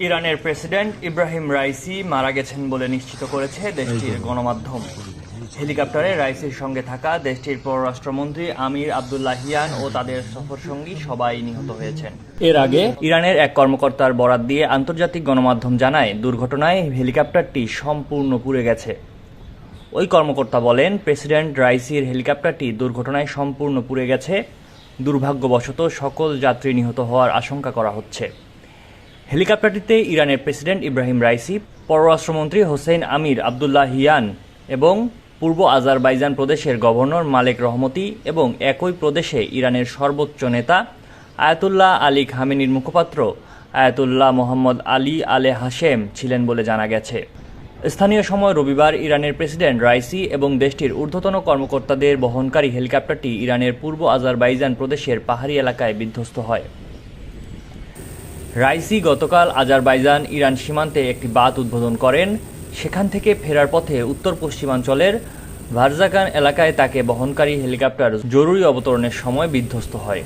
ইরানের president Ebrahim Raisi মারা গেছেন বলে নিশ্চিত করেছে দেশটির গণমাধ্যম। হেলিকপ্টারে রাইসির সঙ্গে থাকা দেশটির পররাষ্ট্রমন্ত্রী আমির আবদুল্লাহিয়ান ও তাদের সফরসঙ্গী সবাই নিহত হয়েছেন। এর আগে ইরানের এক কর্মকর্তার বরাত দিয়ে আন্তর্জাতিক গণমাধ্যম জানায় দুর্ঘটনায় হেলিকপ্টারটি সম্পূর্ণ পুড়ে গেছে। ওই কর্মকর্তা বলেন প্রেসিডেন্ট রাইসির হেলিকপ্টারটি দুর্ঘটনায় সম্পূর্ণ পুড়ে গেছে। দুর্ভাগ্যবশত সকল যাত্রী নিহত হওয়ার আশঙ্কা করা হচ্ছে। হেলিকপ্টারটিতে ইরানের প্রেসিডেন্ট ইব্রাহিম রাইসি, পররাষ্ট্রমন্ত্রী হোসেন আমির আবদুল্লাহ হিয়ান এবং পূর্ব আজারবাইজান প্রদেশের গভর্নর মালেক রহমতি এবং একই প্রদেশে ইরানের সর্বোচ্চ নেতা আয়াতুল্লাহ আলী খামেনির মুখপাত্র আয়াতুল্লাহ মোহাম্মদ আলী আলে হাশেম ছিলেন বলে জানা গেছে। স্থানীয় সময় রবিবার ইরানের প্রেসিডেন্ট রাইসি এবং দেশটির ঊর্ধ্বতন কর্মকর্তাদের বহনকারী হেলিকপ্টারটি ইরানের পূর্ব আজারবাইজান প্রদেশের পাহাড়ি এলাকায় বিধ্বস্ত হয়। রাইসি গতকাল আজারবাইজান ইরান সীমান্তে একটি বাঁধ উদ্বোধন করেন। সেখান থেকে ফেরার পথে উত্তর পশ্চিমাঞ্চলের ভারজাকান এলাকায় তাকে বহনকারী হেলিকপ্টার জরুরি অবতরণের সময় বিধ্বস্ত হয়।